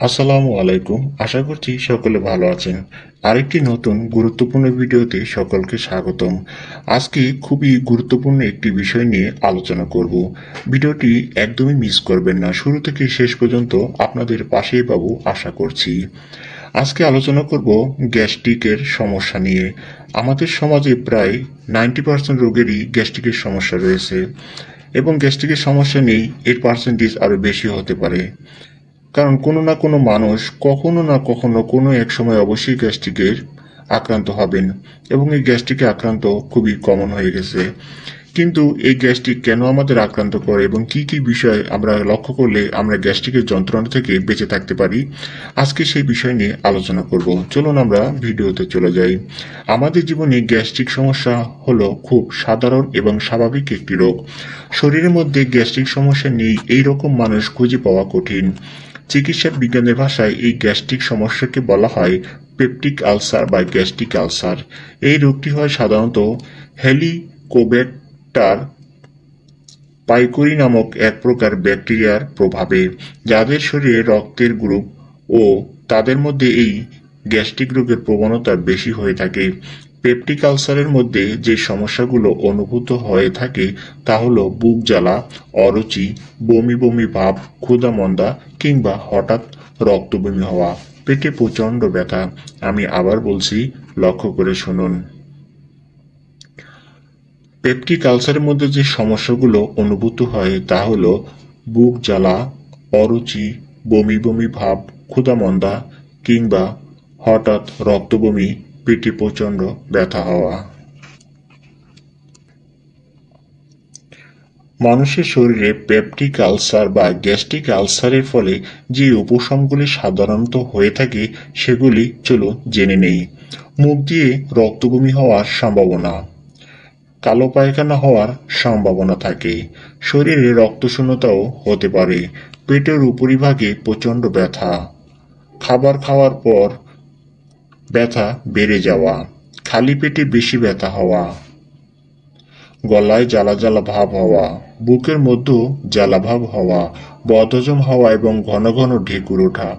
আসসালামু আলাইকুম। আশা করছি সকলে ভালো আছেন। আরেকটি নতুন গুরুত্বপূর্ণ ভিডিওতে সকলকে স্বাগতম। আজকে খুবই গুরুত্বপূর্ণ একটি বিষয় নিয়ে আলোচনা করব। ভিডিওটি একদমই মিস করবেন না। শুরু থেকে শেষ পর্যন্ত আপনাদের পাশেই পাবো আশা করছি। আজকে আলোচনা করব গ্যাস্ট্রিকের সমস্যা নিয়ে। আমাদের সমাজে প্রায় নাইনটি পার্সেন্ট রোগেরই গ্যাস্ট্রিকের সমস্যা রয়েছে এবং গ্যাস্ট্রিকের সমস্যা নেই, এর পার্সেন্টেজ আরও বেশি হতে পারে। কারণ কোনো না কোনো মানুষ কখনো না কখনো কোনো এক সময় অবশ্যই গ্যাস্ট্রিকের আক্রান্ত হবেন এবং এই গ্যাস্ট্রিকে আক্রান্ত খুবই কমন হয়ে গেছে। কিন্তু এই গ্যাস্ট্রিক কেন আমাদের আক্রান্ত করে এবং কি কি বিষয় আমরা লক্ষ্য করলে আমরা গ্যাস্ট্রিকের যন্ত্রণা থেকে বেঁচে থাকতে পারি, আজকে সেই বিষয় নিয়ে আলোচনা করব। চলুন আমরা ভিডিওতে চলে যাই। আমাদের জীবনে গ্যাস্ট্রিক সমস্যা হলো খুব সাধারণ এবং স্বাভাবিক একটি রোগ। শরীরের মধ্যে গ্যাস্ট্রিক সমস্যা নেই এই রকম মানুষ খুঁজে পাওয়া কঠিন। চিকিৎসা বিজ্ঞানের ভাষায় এই গ্যাস্ট্রিক সমস্যাকে বলা হয় পেপটিক আলসার বা গ্যাস্ট্রিক আলসার। এই রোগটি হয় সাধারণত হেলিকোব্যাক্টার পাইকরি নামক এক প্রকার ব্যাকটেরিয়ার প্রভাবে, যাদের শরীরে রক্তের গ্রুপ ও তাদের মধ্যে এই গ্যাস্ট্রিক রোগের প্রবণতা বেশি হয়ে থাকে। পেপটিক আলসারের মধ্যে যে সমস্যাগুলো অনুভূত হয়ে থাকে তা হলো বুক জ্বালা, অরুচি, বমি বমি ভাব, ক্ষুধামন্দা কিংবা হঠাৎ রক্ত বমি হওয়া, পেটে প্রচণ্ড ব্যথা। আমি আবার বলছি, লক্ষ্য করে শুনুন। পেপটিক আলসারের মধ্যে যে সমস্যাগুলো অনুভূত হয় তা হলো বুক জ্বালা, অরুচি, বমি বমি ভাব, ক্ষুধামন্দা কিংবা হঠাৎ রক্ত পেটে প্রচণ্ড ব্যথা হওয়া। মানুষের শরীরে পেপটিক আলসার বা গ্যাস্ট্রিক আলসারের ফলে যে উপশমগুলি সাধারণত হয়ে থাকে, সেগুলি চলো জেনে নেই। মুখ দিয়ে রক্তবমি হওয়ার সম্ভাবনা। কালো পায়খানা হওয়ার সম্ভাবনা থাকে। শরীরে রক্তশূন্যতাও হতে পারে। পেটের উপরিভাগে প্রচণ্ড ব্যথা। খাবার খাওয়ার পর ব্যথা বেড়ে যাওয়া, খালি পেটে বেশি ব্যথা হওয়া, গলায় জ্বালা জ্বালা ভাব হওয়া, বুকের মধ্যেও জ্বালা ভাব হওয়া, বদহজম হওয়া এবং ঘন ঘন ঢেকুর ওঠা।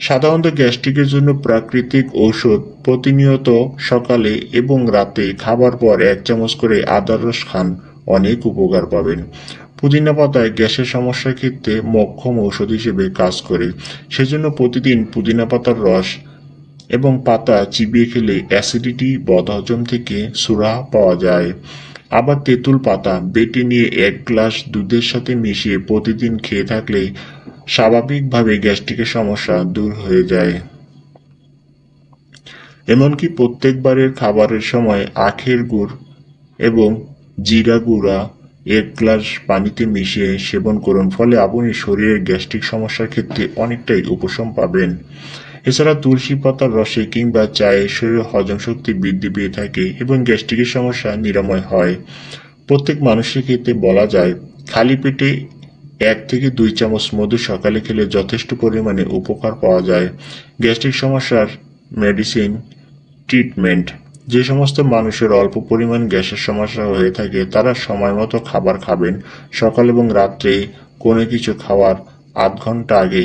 সাধারণত গ্যাস্ট্রিকের জন্য প্রাকৃতিক ঔষধ প্রতিনিয়ত সকালে এবং রাতে খাবার পর এক চামচ করে আদার রস খান, অনেক উপকার পাবেন। পুদিনা পাতায় গ্যাসের সমস্যার ক্ষেত্রে মক্ষম ঔষধ হিসেবে কাজ করে। সেজন্য প্রতিদিন পুদিনা পাতার রস এবং পাতা চিবিয়ে খেলে অ্যাসিডিটি, বদহজম থেকে সুরাহা পাওয়া যায়। আবার তেঁতুল পাতা, বেটে নিয়ে এক গ্লাস দুধের সাথে মিশিয়ে প্রতিদিন খেয়ে থাকলে স্বাভাবিকভাবে গ্যাস্ট্রিকের সমস্যা দূর হয়ে যায়। এমনকি প্রত্যেকবারের খাবারের সময় আখের গুড় এবং জিরা গুঁড়া এক গ্লাস পানিতে মিশিয়ে সেবন করুন, ফলে আপনি শরীরের গ্যাস্ট্রিক সমস্যার ক্ষেত্রে অনেকটাই উপশম পাবেন। এছাড়া তুলসী পাতার রসে কিংবা চায়ে শরীরে হজম শক্তি বৃদ্ধি পেয়ে থাকে এবং গ্যাস্ট্রিকের সমস্যা নিরাময় হয়। প্রত্যেক মানুষের ক্ষেত্রে বলা যায়, খালি পেটে এক থেকে দুই চামচ মধু সকালে খেলে যথেষ্ট পরিমাণে উপকার পাওয়া যায়। গ্যাস্ট্রিক সমস্যার মেডিসিন, ট্রিটমেন্ট, যে সমস্ত মানুষের অল্প পরিমাণ গ্যাসের সমস্যা হয়ে থাকে, তারা সময় মতো খাবার খাবেন। সকাল এবং রাত্রে কোনো কিছু খাওয়ার আধ ঘণ্টা আগে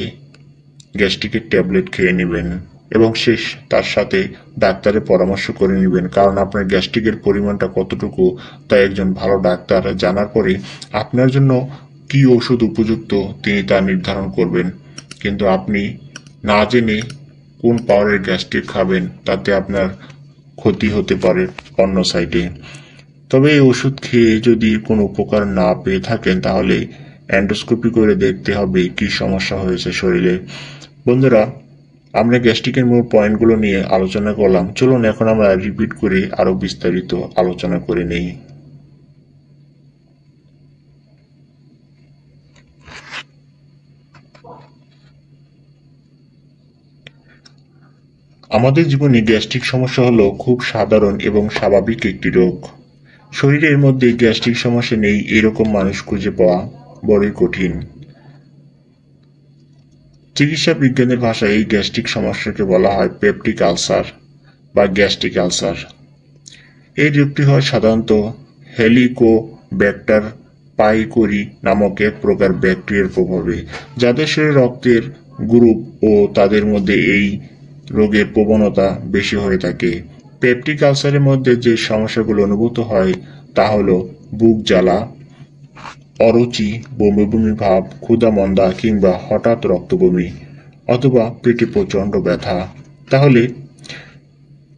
গ্যাস্ট্রিকের ট্যাবলেট খেয়ে নেবেন এবং শেষ তার সাথে ডাক্তারের পরামর্শ করে নেবেন। কারণ আপনার গ্যাস্ট্রিকের পরিমাণটা কতটুকু, তা একজন ভালো ডাক্তার জানার পরে আপনার জন্য কি ওষুধ উপযুক্ত তিনি তা নির্ধারণ করবেন। কিন্তু আপনি না জেনে কোন পাওয়ারের গ্যাস্ট্রিক খাবেন, তাতে আপনার ক্ষতি হতে পারে অন্য সাইডে। তবে এই ওষুধ খেয়ে যদি কোনো উপকার না পেয়ে থাকেন, তাহলে অ্যান্ডোস্কোপি করে দেখতে হবে কি সমস্যা হয়েছে শরীরে। বন্ধুরা, আমরা গ্যাস্ট্রিকের মূল পয়েন্টগুলো নিয়ে আলোচনা করলাম। চলুন এখন আমরা রিপিট করে আরও বিস্তারিত আলোচনা করে নেই। আমাদের জীবনে গ্যাস্ট্রিক সমস্যা হলো খুব সাধারণ এবং স্বাভাবিক একটি রোগ। শরীরের মধ্যে গ্যাস্ট্রিক সমস্যা নেই, এরকম মানুষ খুঁজে পাওয়া বড়ই কঠিন। চিকিৎসা বিজ্ঞানের ভাষায় এই গ্যাস্ট্রিক সমস্যাকে বলা হয় পেপটিক আলসার বা গ্যাস্ট্রিক আলসার। এই রোগটি হয় সাধারণত হেলিকো ব্যাক্টার পাইকরি নামক এক প্রকার ব্যাকটেরিয়ার প্রভাবে, যাদের শরীরে রক্তের গ্রুপ ও তাদের মধ্যে এই রোগের প্রবণতা বেশি হয়ে থাকে। পেপটিক আলসারের মধ্যে যে সমস্যাগুলো অনুভূত হয় তা হলো বুক জ্বালা অরুচি বমি বমি ভাব ক্ষুধা মন্দা কিংবা হঠাৎ রক্তবমি অথবা পেটে প্রচণ্ড ব্যথা। তাহলে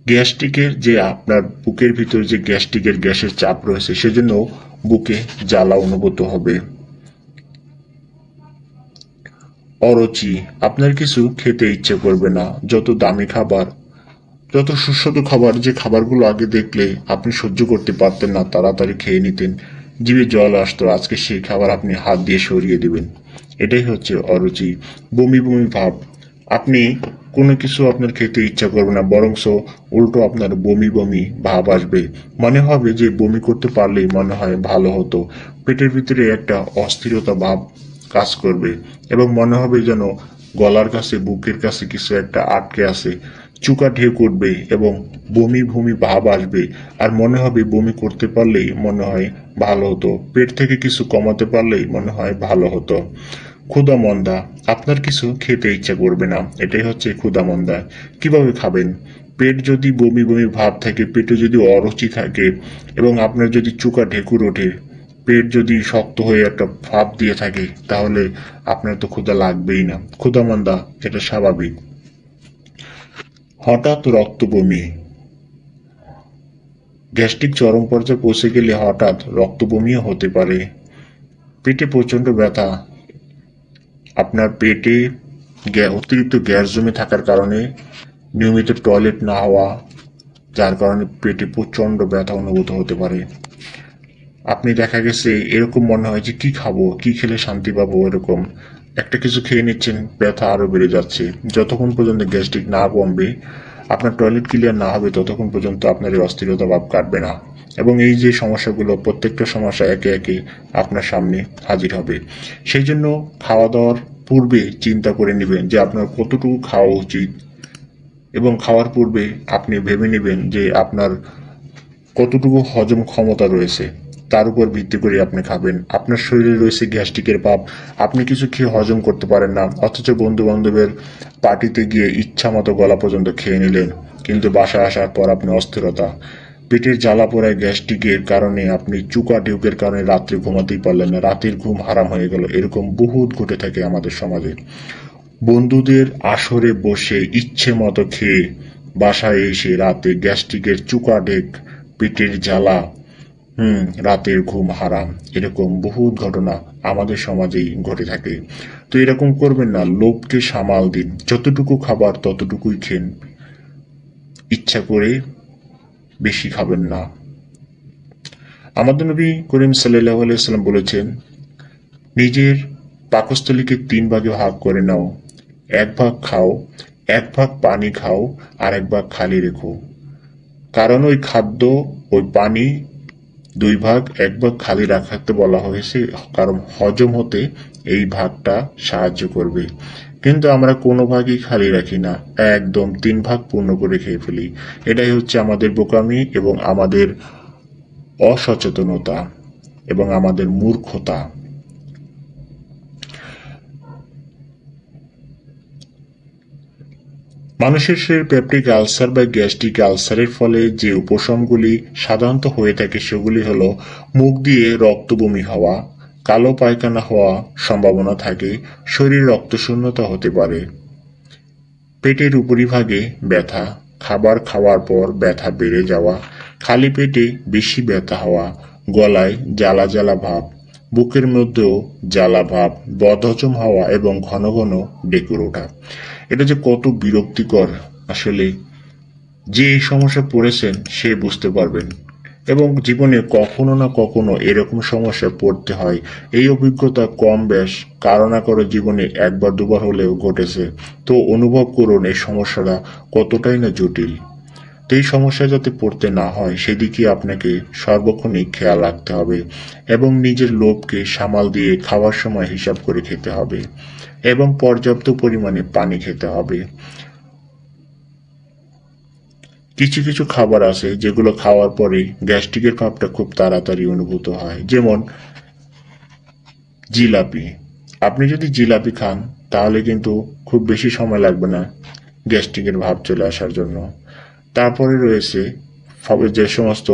গ্যাস্ট্রিকের যে আপনার বুকের ভিতরে যে গ্যাস্ট্রিকের গ্যাসের চাপ রয়েছে, সেজন্য বুকে জ্বালা অনুভূত হবে। অরুচি, আপনার কিছু খেতে ইচ্ছে করবে না। যত দামি খাবার, যত সুস্বাদু খাবার, যে খাবারগুলো আগে দেখলে আপনি সহ্য করতে পারতেন না, তাড়াতাড়ি খেয়ে নিতেন। জিভে জল আসতো, আজকে সেই খাবার আপনি হাত দিয়ে সরিয়ে দেবেন। এটাই হচ্ছে অরুচি। বমি বমি ভাব। আপনি কোনো কিছু আপনার খেতে ইচ্ছা করবে না, বরংস উল্টো আপনার বমি বমি ভাব আসবে। মনে হবে যে বমি করতে পারলেই মনে হয় ভালো হতো। পেটের ভিতরে একটা অস্থিরতা ভাব কাজ করবে এবং মনে হবে যেন গলার কাছে, বুকের কাছে কিছু একটা আটকে আছে। চুকা ঢেক করবে এবং বমি বমি ভাব আসবে। আর মনে হবে বমি করতে পারলেই মনে হয় ভালো হতো। পেট থেকে কিছু কমাতে পারলেই মনে হয় ভালো হতো। ক্ষুদা মন্দা আপনার কিছু খেতে ইচ্ছা করবে না। এটাই হচ্ছে ক্ষুদা মন্দা কীভাবে খাবেন? পেট যদি বমি বমি ভাব থাকে, পেটে যদি অরুচি থাকে এবং আপনার যদি চুকা ঢেকুর ওঠে, পেট যদি শক্ত হয়ে একটা ভাব দিয়ে থাকে, তাহলে আপনার তো ক্ষুধা লাগবেই না। ক্ষুধা মন্দা এটা স্বাভাবিক। হঠাৎ রক্ত বমি। গ্যাস্ট্রিক চরম পর্যায়ে পৌঁছে গেলে হঠাৎ রক্ত বমিও হতে পারে। পেটে প্রচণ্ড ব্যথা। আপনার পেটে অতিরিক্ত গ্যাস জমে থাকার কারণে নিয়মিত টয়লেট না হওয়া, যার কারণে পেটে প্রচণ্ড ব্যথা অনুভূত হতে পারে। আপনি দেখা গেছে এরকম মনে হয় যে কি খাব, কি খেলে শান্তি পাবো এরকম। একটা কিছু খেয়ে নিচ্ছেন, ব্যথা আরও বেড়ে যাচ্ছে। যতক্ষণ পর্যন্ত গ্যাস্ট্রিক না কমবে আপনার টয়লেট ক্লিয়ার না হবে, ততক্ষণ পর্যন্ত আপনার এই অস্থিরতা ভাব কাটবে না। এবং এই যে সমস্যাগুলো, প্রত্যেকটা সমস্যা একে একে আপনার সামনে হাজির হবে। সেই জন্য খাওয়া দাওয়ার পূর্বে চিন্তা করে নেবেন যে আপনার কতটুকু খাওয়া উচিত। এবং খাওয়ার পূর্বে আপনি ভেবে নেবেন যে আপনার কতটুকু হজম ক্ষমতা রয়েছে। তার উপর ভিত্তি করে আপনি খাবেন। আপনার শরীরে রয়েছে গ্যাস্ট্রিকের পাপ। আপনি কিছু খেয়ে হজম করতে পারেন না। অথচ বন্ধু বান্ধবের পার্টিতে গিয়ে ইচ্ছা মতো গলা পর্যন্ত খেয়ে নিলেন। কিন্তু বাসায় আসার পর আপনি অস্থিরতা। পেটের জ্বালা পোড়ায় গ্যাস্ট্রিকের কারণে আপনি চুকা ঢেউকের কারণে রাত্রে ঘুমাতেই পারলেন না। রাতের ঘুম হারাম হয়ে গেল। এরকম বহুত ঘটে থাকে আমাদের সমাজে। বন্ধুদের আসরে বসে ইচ্ছে মতো খেয়ে বাসায় এসে রাতে গ্যাস্ট্রিকের চুকা ঢেক, পেটের জ্বালা হুম, রাতের ঘুম হারাম। এরকম বহুত ঘটনা আমাদের সমাজেই ঘটে থাকে। তো এরকম করবেন না লোভকে সামাল দিন। যতটুকু খাবার ততটুকুই খেন। ইচ্ছা করে বেশি খাবেন না। আমাদের নবী করিম সাল্লাহ আলাইসাল্লাম বলেছেন, নিজের পাকস্থলীকে তিন ভাগে ভাগ করে নাও। এক ভাগ খাও, এক ভাগ পানি খাও, আর এক ভাগ খালি রেখো। কারণ ওই খাদ্য, ওই পানি দুই ভাগ, এক ভাগ খালি রাখাতে বলা হয়েছে, কারণ হজম হতে এই ভাগটা সাহায্য করবে। কিন্তু আমরা কোনো ভাগই খালি রাখি না, একদম তিন ভাগ পূর্ণ করে খেয়ে ফেলি। এটাই হচ্ছে আমাদের বোকামি এবং আমাদের অসচেতনতা এবং আমাদের মূর্খতা। মানুষের শরীর পেপটিক আলসার বা গ্যাস্ট্রিক আলসারের ফলে যে উপশমগুলি সাধারণত হয়ে থাকে সেগুলি হলো মুখ দিয়ে রক্ত বমি হওয়া, কালো পায়খানা হওয়া সম্ভাবনা থাকে, শরীর রক্তশূন্যতা হতে পারে, পেটের উপরিভাগে ব্যথা, খাবার খাওয়ার পর ব্যথা বেড়ে যাওয়া, খালি পেটে বেশি ব্যথা হওয়া, গলায় জ্বালা জ্বালা ভাব বুকের মধ্যেও জ্বালা ভাব, বদহজম হওয়া এবং ঘন ঘন ডেকুর ওঠা। এটা যে কত বিরক্তিকর আসলে। যে এই সমস্যা পড়েছেন, সে বুঝতে পারবেন। এবং জীবনে কখনো না কখনো এরকম সমস্যা পড়তে হয়। এই অভিজ্ঞতা কম বেশ, কারও না কারও জীবনে একবার দুবার হলেও ঘটেছে। তো অনুভব করুন এই সমস্যাটা কতটাই না জটিল। এই সমস্যা যাতে পড়তে না হয়, সেদিকে আপনাকে সর্বক্ষণই খেয়াল রাখতে হবে এবং নিজের লোভকে সামাল দিয়ে খাওয়ার সময় হিসাব করে খেতে হবে এবং পর্যাপ্ত পরিমাণে পানি খেতে হবে। কিছু কিছু খাবার আছে যেগুলো খাওয়ার পরে গ্যাস্ট্রিকের ভাবটা খুব তাড়াতাড়ি অনুভূত হয়। যেমন জিলাপি। আপনি যদি জিলাপি খান, তাহলে কিন্তু খুব বেশি সময় লাগবে না গ্যাস্ট্রিকের ভাব চলে আসার জন্য। তারপরে রয়েছে যে সমস্ত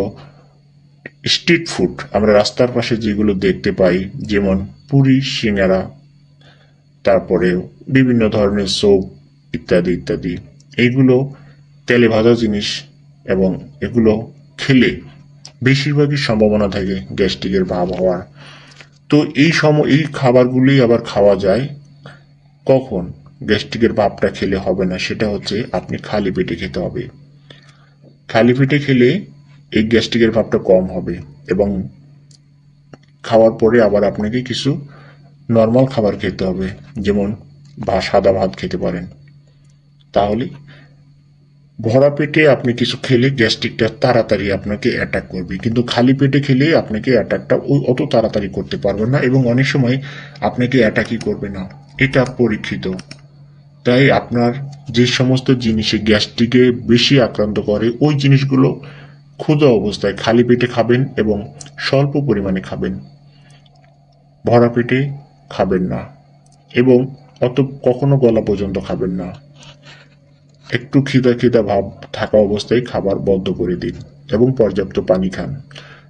স্ট্রিট ফুড, আমরা রাস্তার পাশে যেগুলো দেখতে পাই, যেমন পুরি, সিঙ্গারা, তারপরে বিভিন্ন ধরনের সোপ ইত্যাদি ইত্যাদি। এইগুলো তেলে ভাজা জিনিস এবং এগুলো খেলে বেশিরভাগই সম্ভাবনা থাকে গ্যাস্ট্রিকের ভাব হওয়ার। তো এই সম, এই খাবারগুলি আবার খাওয়া যায়। কখন গ্যাস্ট্রিকের ভাবটা খেলে হবে না, সেটা হচ্ছে আপনি খালি পেটে খেতে হবে। খালি পেটে খেলে এই গ্যাস্ট্রিকের ভাবটা কম হবে এবং খাওয়ার পরে আবার আপনাকে কিছু নর্মাল খাবার খেতে হবে, যেমন বা সাদা ভাত খেতে পারেন। তাহলে ভরা পেটে আপনি কিছু খেলে গ্যাস্ট্রিকটা তাড়াতাড়ি আপনাকে অ্যাটাক করবে। কিন্তু খালি পেটে খেলে আপনাকে অ্যাটাকটা ওই অত তাড়াতাড়ি করতে পারবেন না এবং অনেক সময় আপনাকে অ্যাটাকই করবে না। এটা পরীক্ষিত। তাই আপনার যে সমস্ত জিনিসে গ্যাস্ট্রিকে বেশি আক্রান্ত করে, ওই জিনিসগুলো ক্ষুধা অবস্থায় খালি পেটে খাবেন এবং স্বল্প পরিমাণে খাবেন। ভরা পেটে খাবেন না এবং অত কখনো গলা পর্যন্ত খাবেন না। একটু খিদা খিদা ভাব থাকা অবস্থায় খাবার বন্ধ করে দিন এবং পর্যাপ্ত পানি খান।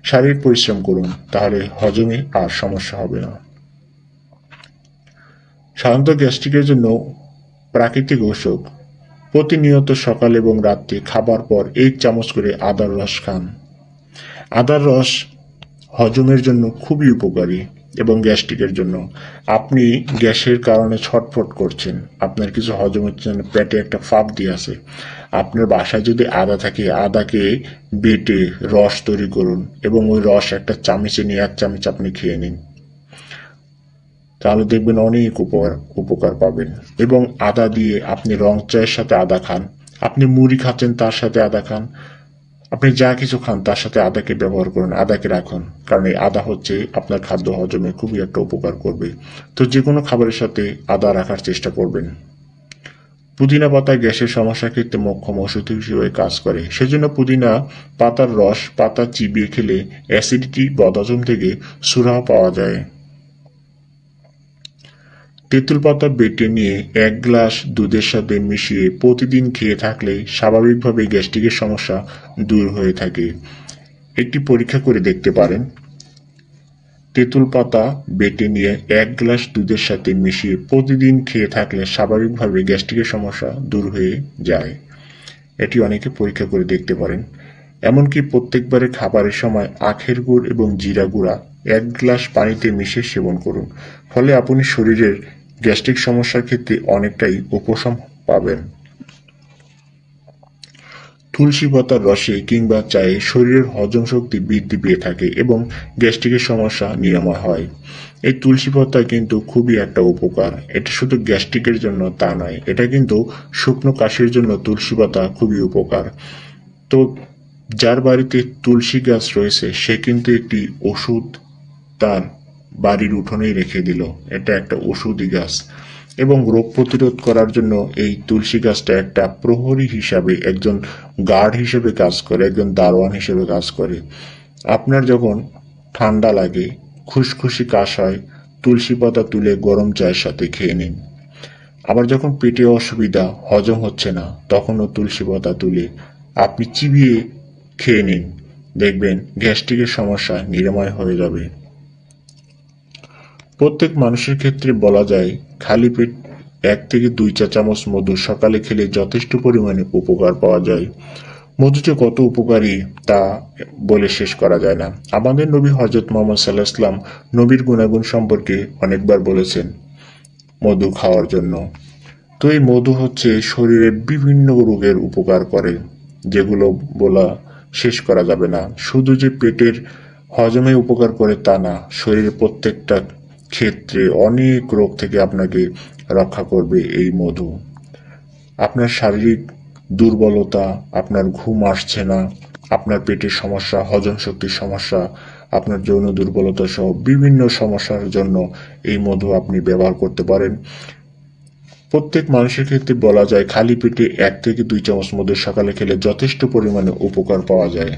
শারীরিক পরিশ্রম করুন, তাহলে হজমে আর সমস্যা হবে না। সাধারণত গ্যাস্ট্রিকের জন্য প্রাকৃতিক ঔষধ। প্রতিনিয়ত সকাল এবং রাত্রে খাবার পর এক চামচ করে আদার রস খান। আদার রস হজমের জন্য খুবই উপকারী এবং গ্যাস্ট্রিকের জন্য। আপনি গ্যাসের কারণে ছটফট করছেন। আপনার কিছু হজম হচ্ছে না পেটে একটা ফাঁপ দিয়ে আছে। আপনার বাসায় যদি আদা থাকে, আদাকে বেটে রস তৈরি করুন এবং ওই রস একটা চামচে নিয়ে এক চামচ আপনি খেয়ে নিন। তাহলে দেখবেন অনেক উপকার উপকার পাবেন। এবং আদা দিয়ে আপনি রং, চায়ের সাথে আদা খান। আপনি মুড়ি খাচ্ছেন, তার সাথে আদা খান। আপনি যা কিছু খান, তার সাথে আদাকে ব্যবহার করুন, আদাকে রাখুন। কারণ এই আদা হচ্ছে আপনার খাদ্য হজমে খুবই একটা উপকার করবে। তো যে কোনো খাবারের সাথে আদা রাখার চেষ্টা করবেন। পুদিনা পাতা গ্যাসের সমস্যা ক্ষেত্রে মোক্ষম ওষুধ হিসেবে কাজ করে। সেজন্য পুদিনা, পাতার রস পাতা চিবিয়ে খেলে অ্যাসিডিটি, বদহজম থেকে সুরাহ পাওয়া যায়। তেঁতুল পাতা বেটে নিয়ে এক গ্লাস দুধের সাথে মিশিয়ে প্রতিদিন খেয়ে থাকলে স্বাভাবিকভাবে গ্যাস্ট্রিকের সমস্যা দূর হয়ে থাকে। একটি পরীক্ষা করে দেখতে পারেন। তেঁতুল পাতা বেটে নিয়ে এক গ্লাস দুধের সাথে মিশিয়ে প্রতিদিন খেয়ে থাকলে স্বাভাবিকভাবে গ্যাস্ট্রিকের সমস্যা দূর হয়ে যায়। এটি অনেকে পরীক্ষা করে দেখতে পারেন। এমনকি প্রত্যেকবারে খাবারের সময় আখের গুড় এবং জিরা গুঁড়া এক গ্লাস পানিতে মিশিয়ে সেবন করুন। ফলে আপনি শরীরের গ্যাস্ট্রিক সমস্যার ক্ষেত্রে অনেকটাই উপশম পাবেন। তুলসী পাতার রসে কিংবা চায়ে শরীরের হজম শক্তি বৃদ্ধি পেয়ে থাকে এবং গ্যাস্ট্রিকের সমস্যা নিরাময় হয়। এই তুলসী পাতা কিন্তু খুবই একটা উপকার। এটা শুধু গ্যাস্ট্রিকের জন্য তা নয়, এটা কিন্তু শুকনো কাশির জন্য তুলসী পাতা খুবই উপকার। তো যার বাড়িতে তুলসী গাছ রয়েছে, সে কিন্তু একটি ওষুধ তার বাড়ির উঠোনেই রেখে দিল। এটা একটা ওষুধি গাছ। এবং রোগ প্রতিরোধ করার জন্য এই তুলসী গাছটা একটা প্রহরী হিসাবে একজন গার্ড হিসেবে কাজ করে, একজন দারোয়ান হিসেবে কাজ করে। আপনার যখন ঠান্ডা লাগে, খুশখুশি কাশ হয়, তুলসী পাতা তুলে গরম চায়ের সাথে খেয়ে নিন। আবার যখন পেটে অসুবিধা, হজম হচ্ছে না, তখনও তুলসী পাতা তুলে আপনি চিবিয়ে খেয়ে নিন। দেখবেন গ্যাস্ট্রিকের সমস্যা নিরাময় হয়ে যাবে। প্রত্যেক মানুষের ক্ষেত্রে বলা যায়, খালি পেট এক থেকে দুই চা চামচ মধু সকালে খেলে যথেষ্ট পরিমাণে উপকার পাওয়া যায়। মধু যে কত উপকারী তা বলে শেষ করা যায় না। আমাদের নবী হজরত মোহাম্মদ সাল্লাহ ইসলাম নবীর গুণাগুণ সম্পর্কে অনেকবার বলেছেন মধু খাওয়ার জন্য। তো এই মধু হচ্ছে শরীরের বিভিন্ন রোগের উপকার করে, যেগুলো বলা শেষ করা যাবে না। শুধু যে পেটের হজমে উপকার করে তা না, শরীরের প্রত্যেকটা ক্ষেত্রে অনেক রোগ থেকে আপনাকে রক্ষা করবে এই মধু। আপনার শারীরিক দুর্বলতা, আপনার ঘুম আসছে না, আপনার পেটের সমস্যা, হজম শক্তির সমস্যা, আপনার যৌন দুর্বলতা সহ বিভিন্ন সমস্যার জন্য এই মধু আপনি ব্যবহার করতে পারেন। প্রত্যেক মানুষের ক্ষেত্রে বলা যায়, খালি পেটে এক থেকে দুই চামচ মধু সকালে খেলে যথেষ্ট পরিমাণে উপকার পাওয়া যায়।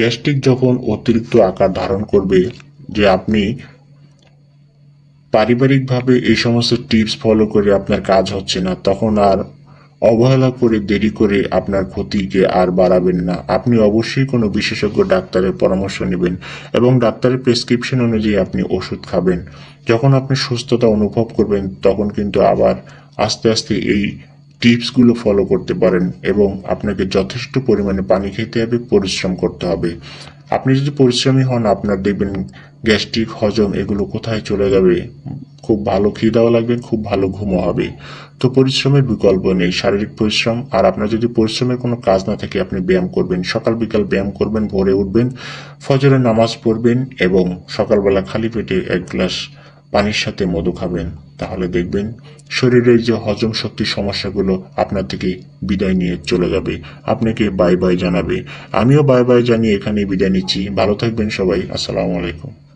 গ্যাস্ট্রিক যখন অতিরিক্ত আকার ধারণ করবে যে আপনি পারিবারিকভাবে এই সমস্ত টিপস ফলো করে আপনার কাজ হচ্ছে না, তখন আর অবহেলা করে, দেরি করে আপনার ক্ষতিকে আর বাড়াবেন না। আপনি অবশ্যই কোনো বিশেষজ্ঞ ডাক্তারের পরামর্শ নেবেন এবং ডাক্তারের প্রেসক্রিপশন অনুযায়ী আপনি ওষুধ খাবেন। যখন আপনি সুস্থতা অনুভব করবেন, তখন কিন্তু আবার আস্তে আস্তে এই টিপসগুলো ফলো করতে পারেন এবং আপনাকে যথেষ্ট পরিমাণে পানি খেতে হবে, পরিশ্রম করতে হবে। আপনি যদি পরিশ্রমী হন, আপনার দেখবেন গ্যাস্ট্রিক হজম এগুলো কোথায় চলে যাবে? খুব ভালো খিদাও লাগবে, খুব ভালো ঘুমও হবে। তো পরিশ্রমের বিকল্প নেই, শারীরিক পরিশ্রম। আর আপনার যদি পরিশ্রমের কোনো কাজ না থাকে, আপনি ব্যায়াম করবেন। সকাল বিকাল ব্যায়াম করবেন, ভোরে উঠবেন ফজরের নামাজ পড়বেন এবং সকালবেলা খালি পেটে এক গ্লাস পানির সাথে মধু খাবেন, তাহলে দেখবেন শরীরের যে হজম শক্তির সমস্যাগুলো আপনার থেকে বিদায় নিয়ে চলে যাবে। আপনাকে বাই বাই জানাবে। আমিও বাই বাই জানিয়ে এখানে বিদায় নিচ্ছি। ভালো থাকবেন সবাই। আসসালামু আলাইকুম।